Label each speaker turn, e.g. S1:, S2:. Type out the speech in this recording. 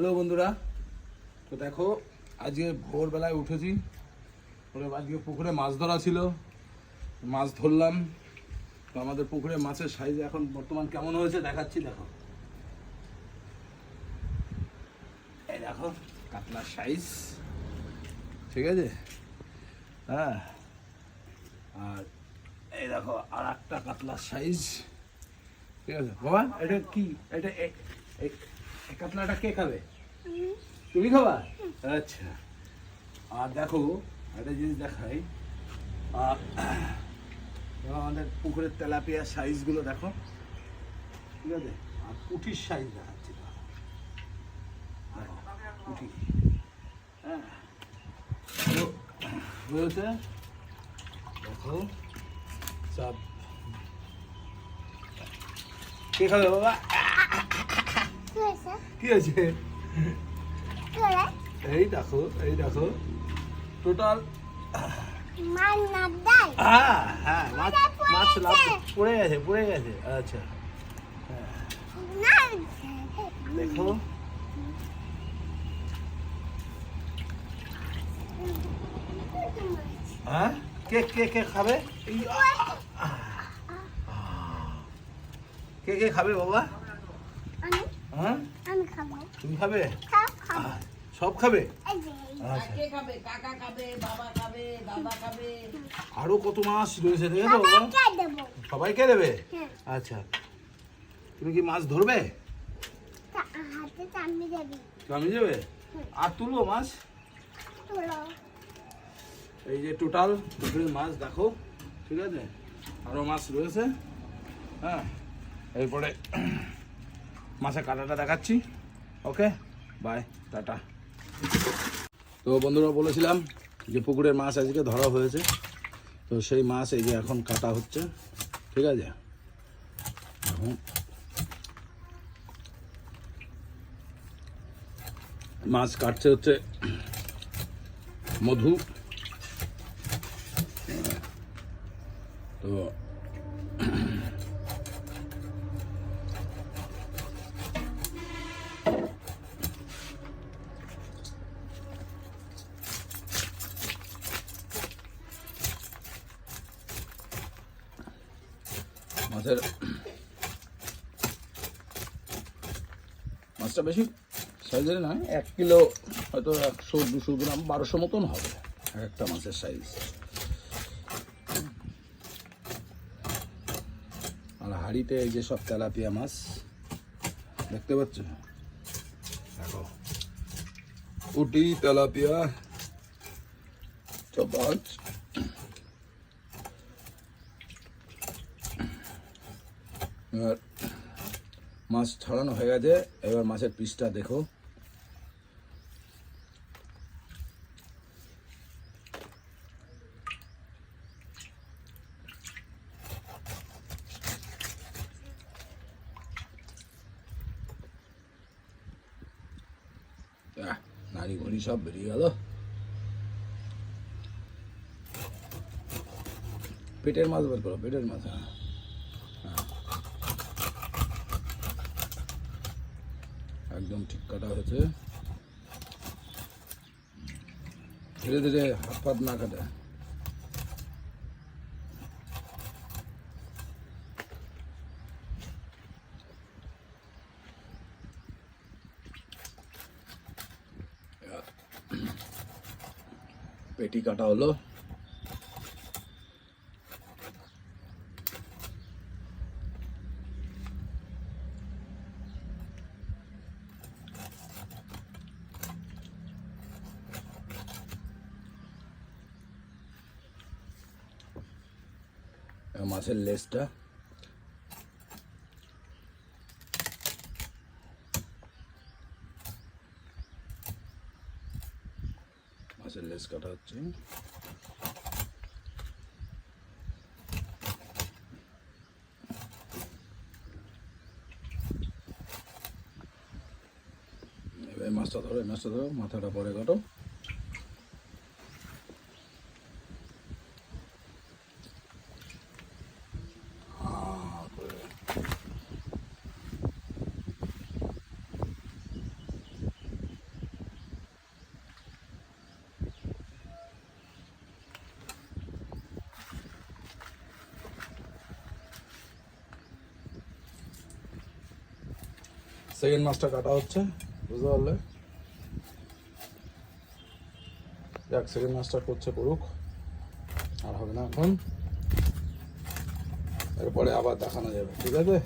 S1: Hello বন্ধুরা, তো দেখো, আজকে ভোরবেলায় উঠেছি। আজকে পুকুরে মাছ ধরা ছিল। মাছ ধরলাম। তো আমাদের পুকুরে মাছের সাইজ এখন বর্তমান কেমন হয়েছে দেখাচ্ছি, দেখো। এই দেখো, কাতলার সাইজ ঠিক আছে? হ্যাঁ। আর এই দেখো আর একটা কাতলার সাইজ ঠিক আছে? বাবা, এটা কি? এটা কাতলাটা কে খাবে? তুমি খাবা? আচ্ছা। আর দেখো একটা জিনিস দেখাই। আমাদের পুকুরের তেলাপিয়ার সাইজগুলো দেখো। ঠিক আছে? আর পুঁটির সাইজ দেখাচ্ছি দেখো। দেখো, পুঁটি। হ্যাঁ। রয়েছে। দেখো সব। কে খাবে বাবা?
S2: কি হয়েছে?
S1: এই দেখো এই দেখো। টোটাল? হ্যাঁ হ্যাঁ মাছ মাছ লাভ পড়ে গেছে পড়ে গেছে। আচ্ছা। দেখো। হ্যাঁ? কে কে কে খাবে? কে কে খাবে বাবা? হ্যাঁ?
S2: আমি খাব।
S1: তুমি খাবে?
S2: সব খাব।
S1: আহ, সব খাবে?
S2: এই যে,
S1: আচ্ছা।
S3: কে খাবে? কাকা খাবে? বাবা খাবে? দাদা খাবে?
S1: আরও কত মাছ রয়েছে বাবা?
S2: সবাইকে দেবো? হ্যাঁ।
S1: আচ্ছা। তুমি কি মাছ ধরবে? আমি যাবে আর তুলবো মাছ? এই যে টোটাল পুকুরের মাছ দেখো ঠিক আছে? আরও মাছ রয়েছে। হ্যাঁ। এরপরে মাছের কাটাটা দেখাচ্ছি। ওকে? Bye, tata. তো বন্ধুরা বলেছিলাম যে পুকুরের মাছ আজকে ধরা হয়েছে। তো সেই মাছ এই যে এখন কাটা হচ্ছে। ঠিক আছে? এখন মাছ কাটছে হচ্ছে মধু। তো মাছের মাছটা বেশি সাইজের নয়, এক কিলো হয়তো একশো, দুশো গ্রাম, বারোশো মতন হবে এক একটা মাছের সাইজ আর হাঁড়িতে এই যে সব তেলাপিয়া মাছ, দেখতে পাচ্ছ? দেখো। উটি তেলাপিয়া সব এবার মাছ ছড়ানো হয়ে গেছে। এবার মাছের পিসটা দেখো। নাড়ি ঘড়ি সব বেরিয়ে গেল। পেটের মাছ বের করো, পেটের মাছ হ্যাঁ। একদম ঠিক কাটা হয়েছে। ধীরে ধীরে হাত পাত না কাটে। পেটি কাটা হলো। মাছের লেজটা। মাছের লেজ কাটা হচ্ছে। মাছটা ধরো মাছটা ধরো মাথাটা পরে কাটো। সেকেন্ড মাছটা কাটা হচ্ছে, বুঝতে পারলে? এক সেকেন্ড মাছটা করছে করুক, আর হবে না এখন। এরপরে আবার দেখানো যাবে, ঠিক আছে?